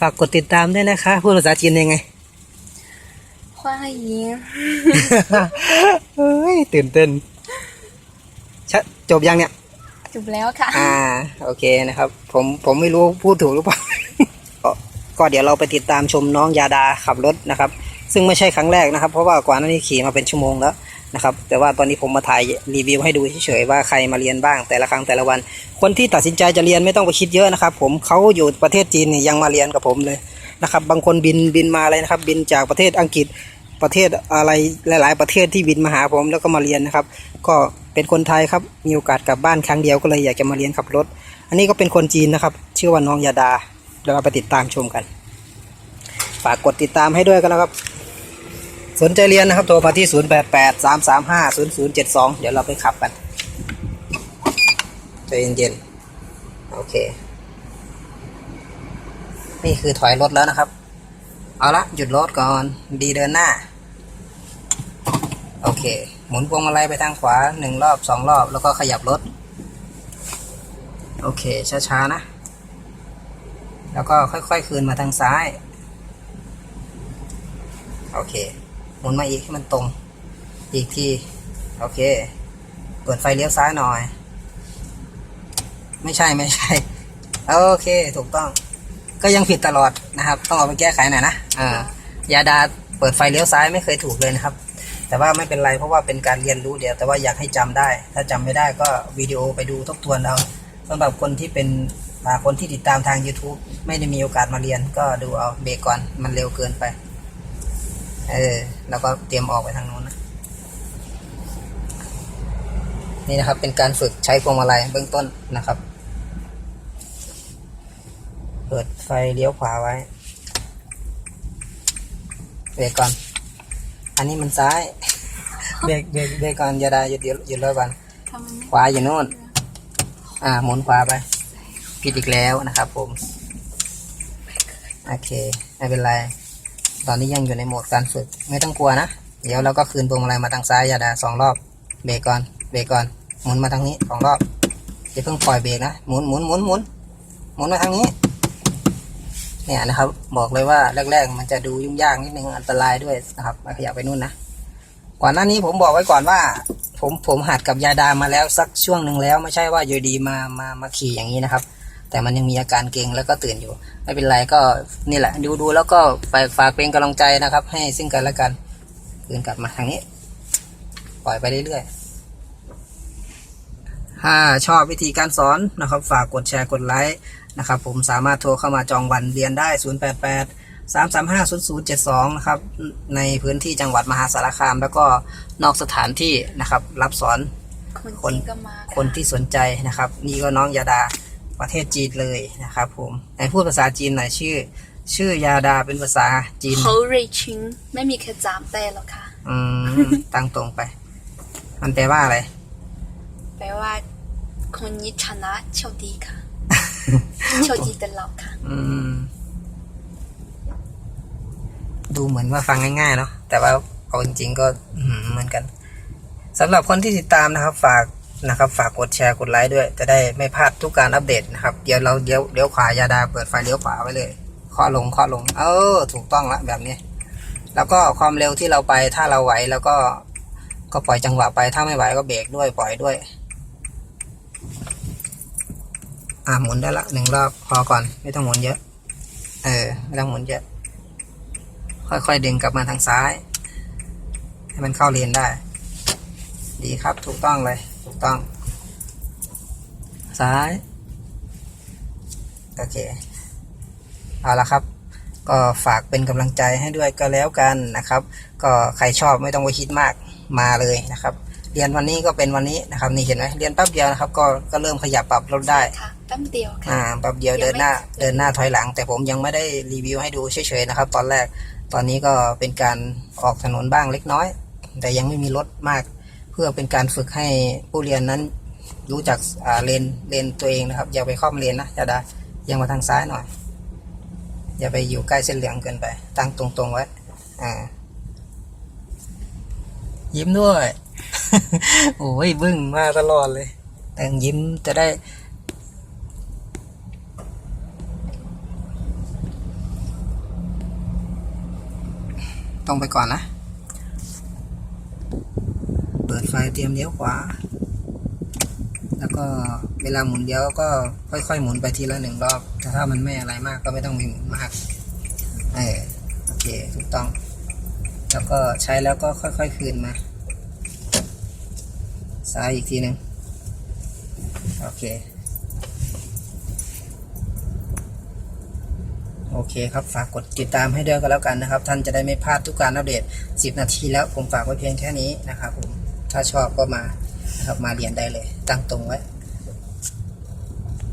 ฝากกดติดตามด้วยนะคะพูดภาษาจีนยังไง欢迎เฮ้ยตื่นเต้นชะจบยังเนี่ย จบแล้วค่ะ อ่า โอเคนะครับ ผมผมไม่รู้พูดถูกหรือเปล่าก็ก็เดี๋ยวเราไปติดตามชมน้องยาดาขับรถนะครับ ซึ่งไม่ใช่ครั้งแรกนะครับ เพราะว่าก่อนหน้านี้ขี่มาเป็นชั่วโมงแล้ว นะครับ แต่ว่าตอนนี้ผมมาถ่ายรีวิวให้ดูเฉยๆว่าใครมาเรียนบ้างแต่ละครั้งแต่ละวัน คนที่ตัดสินใจจะเรียนไม่ต้องไปคิดเยอะนะครับ ผมเขาอยู่ประเทศจีนยยังมาเรียนกับผมเลยนะครับ บางคนบินบินมาเลยนะครับ บินจากประเทศอังกฤษประเทศอะไรหลาย ๆ ประเทศที่บินมาหาผมแล้วก็มาเรียนนะครับ ก็เป็นคนไทยครับมีโอกาสกลับบ้านครั้งเดียวก็เลยอยากจะมาเรียนขับรถ อันนี้ก็เป็นคนจีนนะครับ ชื่อว่าน้องยาดาเดี๋ยวเราไปติดตามชมกัน ฝากกดติดตามให้ด้วยกันนะครับ สนใจเรียนนะครับโทรมาที่ 0 8 8 3 3 5 0 0 7 2 เดี๋ยวเราไปขับกันใจเย็นๆ โอเค นี่คือถอยรถแล้วนะครับ เอาละหยุดรถก่อน ดีเดินหน้า โอเค หมุนพวงมาลัยไปทางขวาหนึ่งรอบสองรอบ แล้วก็ขยับรถ โอเค ช้าๆ นะ แล้วก็ค่อยๆ คืนมาทางซ้าย โอเค หมุนมาอีกให้มันตรง อีกที โอเค เปิดไฟเลี้ยวซ้ายหน่อย ไม่ใช่ไม่ใช่ โอเค ถูกต้อง ก็ยังผิดตลอดนะครับ ต้องเอาไปแก้ไขหน่อยนะอ่ายาดาเปิดไฟเลี้ยวซ้ายไม่เคยถูกเลยนะครับ แต่ว่าไม่เป็นไรเพราะว่าเป็นการเรียนรู้เดียว แต่ว่าอยากให้จำได้ ถ้าจำไม่ได้ก็วิดีโอไปดูทบทวนเอาสำหรับคนที่เป็นคนที่ติดตามทาง YouTube ไม่ได้มีโอกาสมาเรียนก็ดูเอาเบรกก่อนมันเร็วเกินไป เออ แล้วก็เตรียมออกไปทางโน้นนะนี่นะครับ เป็นการฝึกใช้พวงมาลัยเบื้องต้นนะครับ เปิดไฟเลี้ยวขวาไว้เบรกก่อน อันนี้มันซ้าย เบรกเบรกเบรกก่อนอย่าได้หยุดหยุดหยุดแล้วก่อนทำไมไม่ขวาอยู่โน่น อ่าหมุนขวาไป ผิดอีกแล้วนะครับผม โอเค ไม่เป็นไร ตอนนี้ยังอยู่ในโหมดการฝึก ไม่ต้องกลัวนะ เดี๋ยวเราก็คืนพวงมาลัยมาทางซ้ายอย่าดาสองรอบ เบรกก่อน เบรกก่อน หมุนมาทางนี้สองรอบอย่าเพิ่งปล่อยเบรกนะ หมุนหมุนหมุนหมุนหมุนมาทางนี้ เนี่ยนะครับ บอกเลยว่าแรก ๆ มันจะดูยุ่งยากนิดนึงอันตรายด้วยนะครับมาขยับไปนู่นนะ ก่อนหน้านี้ผมบอกไว้ก่อนว่า ผมผมหัดกับยาดามาแล้วสักช่วงหนึ่งแล้ว ไม่ใช่ว่าอยู่ดีมามามาขี่อย่างนี้นะครับ แต่มันยังมีอาการเกร็งแล้วก็ตื่นอยู่ ไม่เป็นไรก็นี่แหละ ดูดูแล้วก็ฝากฝากเป็นกำลังใจนะครับ ให้ซึ่งกันและกันคืนกลับมาทางนี้ ปล่อยไปเรื่อยๆถ้าชอบวิธีการสอนนะครับ ฝากกดแชร์กดไลค์นะครับ ผมสามารถโทรเข้ามาจองวันเรียนได้ 088 3 3 5 0 0 7 2 นะครับ ในพื้นที่จังหวัดมหาสารคาม แล้วก็นอกสถานที่นะครับ รับสอนคนคนจีนก็มาะคนที่สนใจนะครับ นี่ก็น้องยาดา ประเทศจีนเลยนะครับผมไหนพูดภาษาจีนหน่อยชื่อ ชื่อยาดาเป็นภาษาจีนเขาเรยชิงไม่มีใครจำได้หรอกค่ะ อืมตั้งตรงไป มันแปลว่าอะไร แปลว่าคนนี้ชนะโชคดีค่ะโชคดีตลอดค่ะ อืม ดูเหมือนว่าฟังง่ายๆเนาะแต่ว่าเอาจริงๆก็อื้อหือเหมือนกันสำหรับคนที่ติดตามนะครับ ฝาก นะครับ ฝากกดแชร์กดไลค์ด้วย จะได้ไม่พลาดทุกการอัปเดตนะครับ เดี๋ยวเราเลี้ยวเลี้ยวขวายาดาเปิดไฟเลี้ยวขวาไว้เลยเคาะลงเคาะลง เออ ถูกต้องละแบบนี้ แล้วก็ความเร็วที่เราไปถ้าเราไหวแล้วก็ก็ปล่อยจังหวะไปถ้าไม่ไหวก็เบรกด้วยปล่อยด้วย อ่าหมุนได้ละหนึ่งรอบพอก่อนไม่ต้องหมุนเยอะ เออไม่ต้องหมุนเยอะ ค่อยๆดึงกลับมาทางซ้าย ให้มันเข้าเลนได้ ดีครับถูกต้องเลย ถูกต้อง ซ้าย โอเค เอาละครับ ก็ฝากเป็นกำลังใจให้ด้วยก็แล้วกันนะครับ ก็ใครชอบไม่ต้องไปคิดมากมาเลยนะครับ เรียนวันนี้ก็เป็นวันนี้นะครับ นี่เห็นไหมเรียนแป๊บเดียวนะครับ ก็ก็เริ่มขยับปรับรถได้ค่ะแป๊บเดียวค่ะอ่าแป๊บเดียวยังเดินหน้าไม่เดินหน้าถอยหลัง แต่ผมยังไม่ได้รีวิวให้ดูเฉยๆนะครับ ตอนแรกตอนนี้ก็เป็นการออกถนนบ้างเล็กน้อย แต่ยังไม่มีรถมาก เพื่อเป็นการฝึกให้ผู้เรียนนั้นรู้จักเลนเลนตัวเองนะครับ อย่าไปข้อมเลนนะอย่าได้ยังมาทางซ้ายหน่อย อย่าไปอยู่ใกล้เส้นเหลืองเกินไป ตั้งตรงๆไว้ยิ้มด้วยโอ้ยบึ้งมาตลอดเลย แต่ยิ้มจะได้ ตรงไปก่อนนะ รียมเลี้ยวขวา แล้วก็เวลาหมุนเลี้ยวก็ค่อยๆหมุนไปทีละหนึ่งรอบ แต่ถ้ามันไม่อะไรมากก็ไม่ต้องมีหมุนมากเออโอเคถูกต้อง แล้วก็ใช้แล้วก็ค่อย ๆ คืนมาซ้ายอีกทีหนึ่งโอเค โอเคครับ ฝากกดติดตามให้ด้วยก็แล้วกันนะครับ ท่านจะได้ไม่พลาดทุกการอัปเดต 10 นาทีแล้วผมฝากไว้เพียงแค่นี้นะครับผม ถ้าชอบก็มาครับมาเรียนได้เลย ตั้งตรงไว้